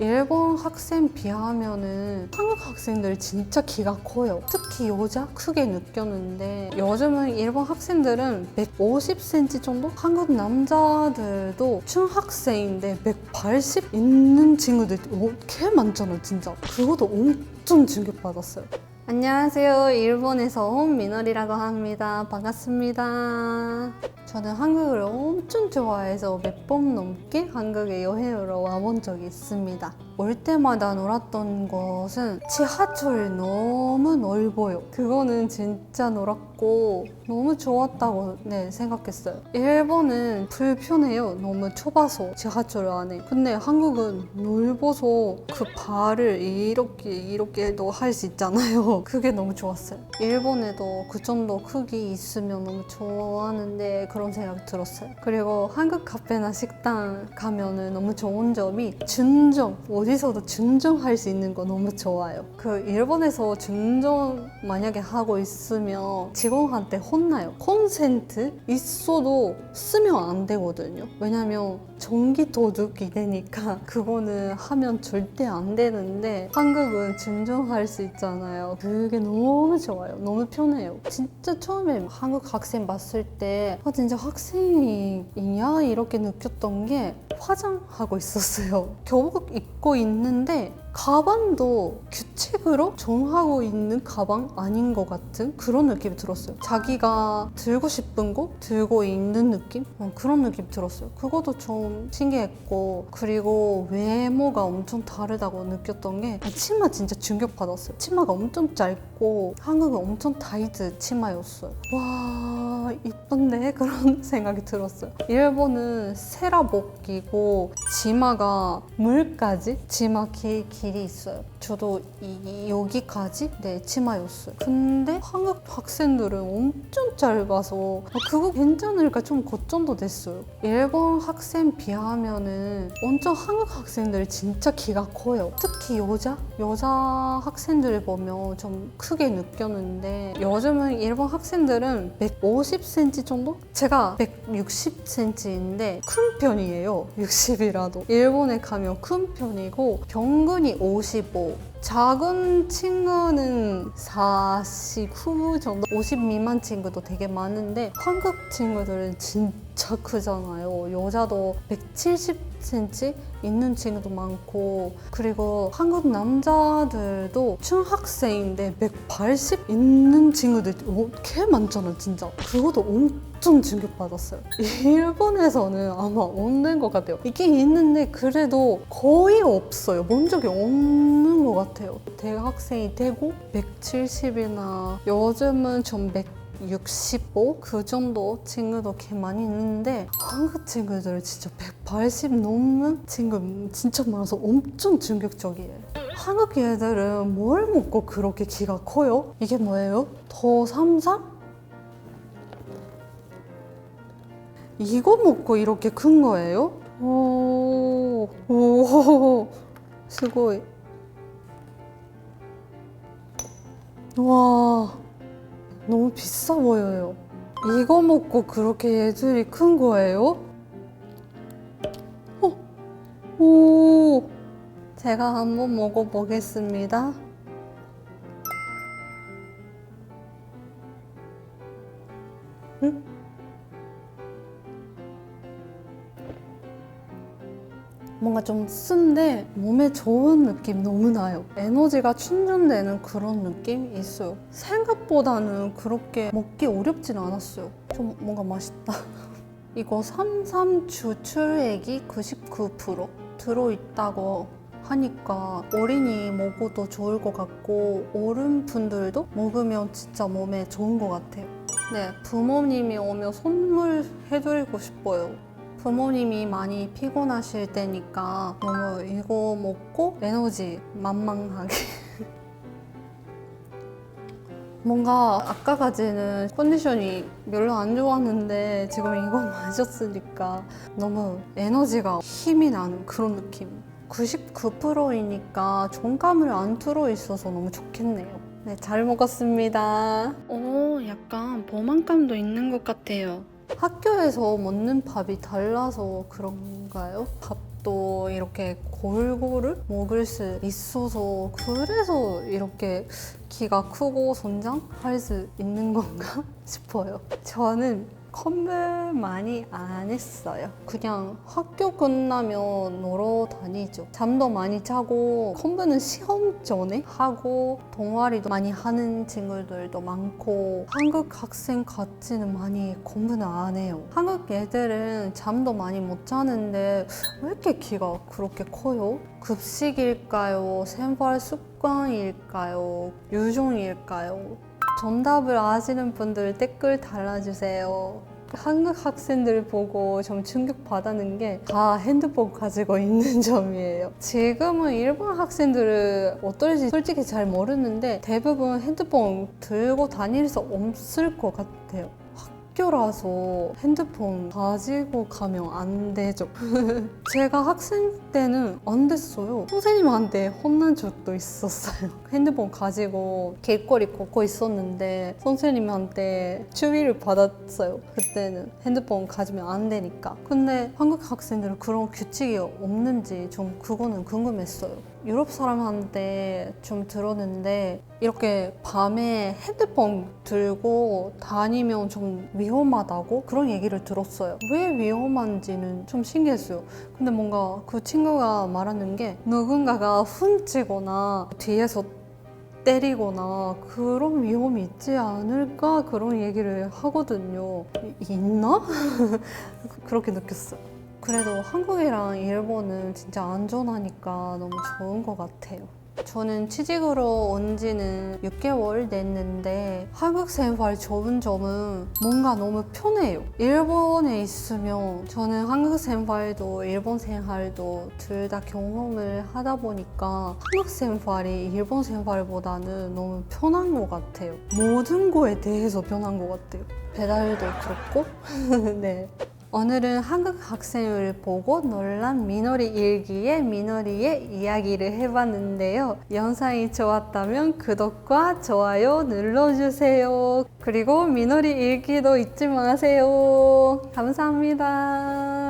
일본 학생 비하면은 한국 학생들 진짜 키가 커요. 특히 여자 크게 느꼈는데 요즘은 일본 학생들은 150cm 정도? 한국 남자들도 중학생인데 180 있는 친구들 개 많잖아 진짜. 그것도 엄청 충격받았어요. 안녕하세요. 일본에서 온 민월이라고 합니다. 반갑습니다. 저는 한국을 엄청 좋아해서 몇 번 넘게 한국에 여행을 와본 적이 있습니다. 올 때마다 놀았던 곳은 지하철이 너무 넓어요. 그거는 진짜 놀았고 너무 좋았다고 네, 생각했어요. 일본은 불편해요. 너무 좁아서 지하철 안에. 근데 한국은 넓어서 그 발을 이렇게 이렇게도 할 수 있잖아요. 그게 너무 좋았어요. 일본에도 그 정도 크기 있으면 너무 좋아하는데 그런 생각이 들었어요. 그리고 한국 카페나 식당 가면은 너무 좋은 점이 준정 어디서도 준정할 수 있는 거 너무 좋아요. 그 일본에서 준정 만약에 하고 있으면 직원한테 혼나요. 콘센트 있어도 쓰면 안 되거든요. 왜냐면 전기 도둑이 되니까 그거는 하면 절대 안 되는데 한국은 준정할 수 있잖아요. 그게 너무 좋아요. 너무 편해요. 진짜 처음에 한국 학생 봤을 때 아, 진짜 학생이냐 이렇게 느꼈던 게 화장하고 있었어요. 교복 입고 있는데 가방도 규칙으로 정하고 있는 가방 아닌 것 같은 그런 느낌이 들었어요. 자기가 들고 싶은 거 들고 있는 느낌? 어, 그런 느낌 들었어요. 그것도 좀 신기했고 그리고 외모가 엄청 다르다고 느꼈던 게 치마 진짜 충격받았어요. 치마가 엄청 짧고 한국은 엄청 타이트 치마였어요. 와 이쁜데? 그런 생각이 들었어요. 일본은 세라복이고 치마가 물까지 치마 길, 길이 있어요. 저도 이, 이 여기까지 네 치마였어요. 근데 한국 학생들은 엄청 짧아서 어, 그거 괜찮을까 좀 걱정도 됐어요. 일본 학생 비하면은 엄청 한국 학생들 진짜 키가 커요. 특히 여자 여자 학생들을 보면 좀 크게 느꼈는데 요즘은 일본 학생들은 150cm 정도? 제가 160cm인데 큰 편이에요. 60이라도. 일본에 가면 큰 편이고 평균이 55. 작은 친구는 49 정도, 50 미만 친구도 되게 많은데 한국 친구들은 진짜 크잖아요. 여자도 170cm 있는 친구도 많고 그리고 한국 남자들도 중학생인데 180 있는 친구들 개 많잖아 진짜. 그것도 엄청 충격받았어요. 일본에서는 아마 없는 것 같아요. 있긴 있는데 그래도 거의 없어요. 본 적이 없는 것 같아요. 대학생이 되고 170이나 요즘은 좀 165? 그 정도 친구도 개 많이 있는데 한국 친구들 진짜 180 넘는 친구 진짜 많아서 엄청 충격적이에요. 한국 애들은 뭘 먹고 그렇게 키가 커요? 이게 뭐예요? 더 삼삼? 이거 먹고 이렇게 큰 거예요? 오, 오, 스고이. 와, 너무 비싸 보여요. 이거 먹고 그렇게 애들이 큰 거예요? 어, 오, 제가 한번 먹어보겠습니다. 응? 뭔가 좀 쓴데 몸에 좋은 느낌 너무 나요. 에너지가 충전되는 그런 느낌이 있어요. 생각보다는 그렇게 먹기 어렵진 않았어요. 좀 뭔가 맛있다. 이거 삼삼 주출액이 99% 들어있다고 하니까 어린이 먹어도 좋을 것 같고 어른분들도 먹으면 진짜 몸에 좋은 것 같아요. 네, 부모님이 오면 선물 해드리고 싶어요. 부모님이 많이 피곤하실 때니까 너무 이거 먹고 에너지 만만하게. 뭔가 아까까지는 컨디션이 별로 안 좋았는데 지금 이거 마셨으니까 너무 에너지가 힘이 나는 그런 느낌. 99%이니까 종감을 안 들어있어서 너무 좋겠네요. 네, 잘 먹었습니다. 오, 약간 보만감도 있는 것 같아요 학교에서 먹는 밥이 달라서 그런가요? 밥도 이렇게 골고루 먹을 수 있어서 그래서 이렇게 키가 크고 성장할 수 있는 건가 싶어요. 저는 컴을 많이 안 했어요. 그냥 학교 끝나면 놀러 다니죠. 잠도 많이 자고 컴브는 시험 전에 하고 동아리도 많이 하는 친구들도 많고 한국 학생 같이는 많이 컴브는 안 해요. 한국 애들은 잠도 많이 못 자는데 왜 이렇게 키가 그렇게 커요? 급식일까요? 생활 습관일까요? 유종일까요? 정답을 아시는 분들 댓글 달아주세요. 한국 학생들 보고 좀 충격 받았는 게 다 핸드폰 가지고 있는 점이에요. 지금은 일본 학생들은 어떨지 솔직히 잘 모르는데 대부분 핸드폰 들고 다닐 수 없을 것 같아요. 학교라서 핸드폰 가지고 가면 안 되죠. 제가 학생 때는 안 됐어요. 선생님한테 혼난 적도 있었어요. 핸드폰 가지고 길거리 걷고 있었는데 선생님한테 추위를 받았어요. 그때는 핸드폰 가지면 안 되니까. 근데 한국 학생들은 그런 규칙이 없는지 좀 그거는 궁금했어요. 유럽 사람한테 좀 들었는데 이렇게 밤에 핸드폰 들고 다니면 좀 위 험하다고 그런 얘기를 들었어요. 왜 위험한지는 좀 신기했어요. 근데 뭔가 그 친구가 말하는 게 누군가가 훔치거나 뒤에서 때리거나 그런 위험이 있지 않을까 그런 얘기를 하거든요. 이- 있나? 그렇게 느꼈어요. 그래도 한국이랑 일본은 진짜 안전하니까 너무 좋은 것 같아요. 저는 취직으로 온 지는 6개월 됐는데 한국 생활 좋은 점은 뭔가 너무 편해요. 일본에 있으면 저는 한국 생활도 일본 생활도 둘 다 경험을 하다 보니까 한국 생활이 일본 생활보다는 너무 편한 것 같아요. 모든 거에 대해서 편한 것 같아요. 배달도 그렇고. 네. 오늘은 한국 학생을 보고 놀란 미노리 일기의 미노리의 이야기를 해봤는데요. 영상이 좋았다면 구독과 좋아요 눌러주세요. 그리고 미노리 일기도 잊지 마세요. 감사합니다.